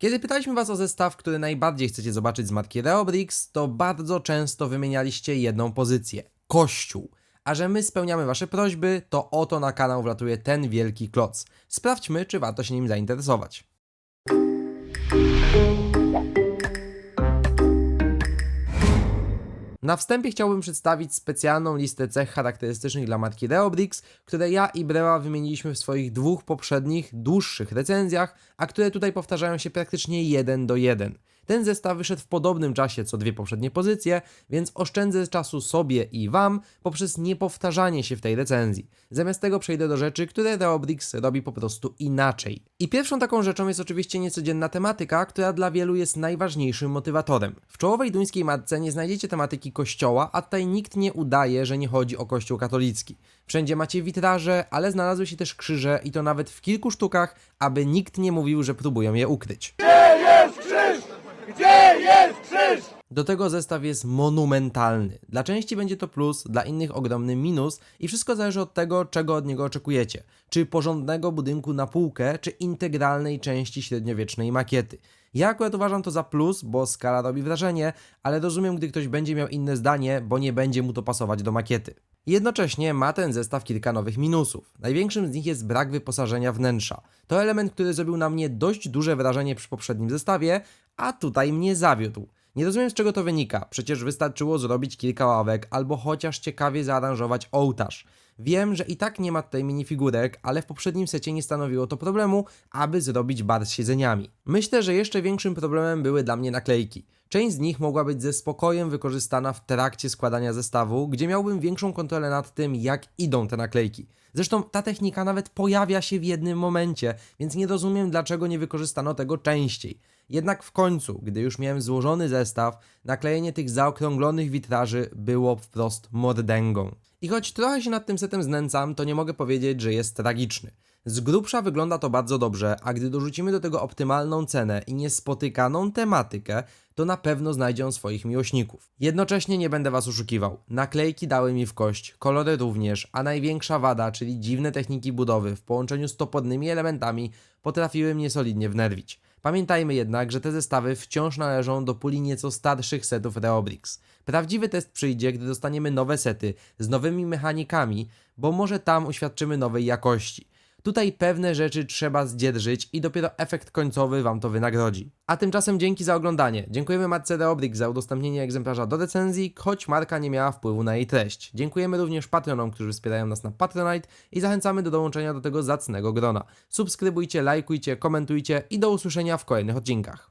Kiedy pytaliśmy Was o zestaw, który najbardziej chcecie zobaczyć z marki Reobrix, to bardzo często wymienialiście jedną pozycję Kościół. A że my spełniamy Wasze prośby, to oto na kanał wlatuje ten wielki kloc. Sprawdźmy, czy warto się nim zainteresować. Na wstępie chciałbym przedstawić specjalną listę cech charakterystycznych dla marki Reobrix, które ja i Brewa wymieniliśmy w swoich dwóch poprzednich, dłuższych recenzjach, a które tutaj powtarzają się praktycznie jeden do jeden. Ten zestaw wyszedł w podobnym czasie co dwie poprzednie pozycje, więc oszczędzę czasu sobie i Wam poprzez niepowtarzanie się w tej recenzji. Zamiast tego przejdę do rzeczy, które Reobrix robi po prostu inaczej. I pierwszą taką rzeczą jest oczywiście niecodzienna tematyka, która dla wielu jest najważniejszym motywatorem. W czołowej duńskiej matce nie znajdziecie tematyki kościoła, a tutaj nikt nie udaje, że nie chodzi o kościół katolicki. Wszędzie macie witraże, ale znalazły się też krzyże i to nawet w kilku sztukach, aby nikt nie mówił, że próbują je ukryć. Do tego zestaw jest monumentalny. Dla części będzie to plus, dla innych ogromny minus i wszystko zależy od tego, czego od niego oczekujecie. Czy porządnego budynku na półkę, czy integralnej części średniowiecznej makiety. Ja akurat uważam to za plus, bo skala robi wrażenie, ale rozumiem, gdy ktoś będzie miał inne zdanie, bo nie będzie mu to pasować do makiety. Jednocześnie ma ten zestaw kilka nowych minusów. Największym z nich jest brak wyposażenia wnętrza. To element, który zrobił na mnie dość duże wrażenie przy poprzednim zestawie, a tutaj mnie zawiódł. Nie rozumiem z czego to wynika, przecież wystarczyło zrobić kilka ławek albo chociaż ciekawie zaaranżować ołtarz. Wiem, że i tak nie ma tutaj minifigurek, ale w poprzednim secie nie stanowiło to problemu, aby zrobić bar z siedzeniami. Myślę, że jeszcze większym problemem były dla mnie naklejki. Część z nich mogła być ze spokojem wykorzystana w trakcie składania zestawu, gdzie miałbym większą kontrolę nad tym, jak idą te naklejki. Zresztą ta technika nawet pojawia się w jednym momencie, więc nie rozumiem, dlaczego nie wykorzystano tego częściej. Jednak w końcu, gdy już miałem złożony zestaw, naklejenie tych zaokrąglonych witraży było wprost mordęgą. I choć trochę się nad tym setem znęcam, to nie mogę powiedzieć, że jest tragiczny. Z grubsza wygląda to bardzo dobrze, a gdy dorzucimy do tego optymalną cenę i niespotykaną tematykę, to na pewno znajdzie on swoich miłośników. Jednocześnie nie będę was oszukiwał. Naklejki dały mi w kość, kolory również, a największa wada, czyli dziwne techniki budowy w połączeniu z topornymi elementami, potrafiły mnie solidnie wnerwić. Pamiętajmy jednak, że te zestawy wciąż należą do puli nieco starszych setów Reobrix. Prawdziwy test przyjdzie, gdy dostaniemy nowe sety z nowymi mechanikami, bo może tam uświadczymy nowej jakości. Tutaj pewne rzeczy trzeba zdzierżyć i dopiero efekt końcowy Wam to wynagrodzi. A tymczasem dzięki za oglądanie. Dziękujemy Matce Reobrix za udostępnienie egzemplarza do recenzji, choć marka nie miała wpływu na jej treść. Dziękujemy również patronom, którzy wspierają nas na Patronite i zachęcamy do dołączenia do tego zacnego grona. Subskrybujcie, lajkujcie, komentujcie i do usłyszenia w kolejnych odcinkach.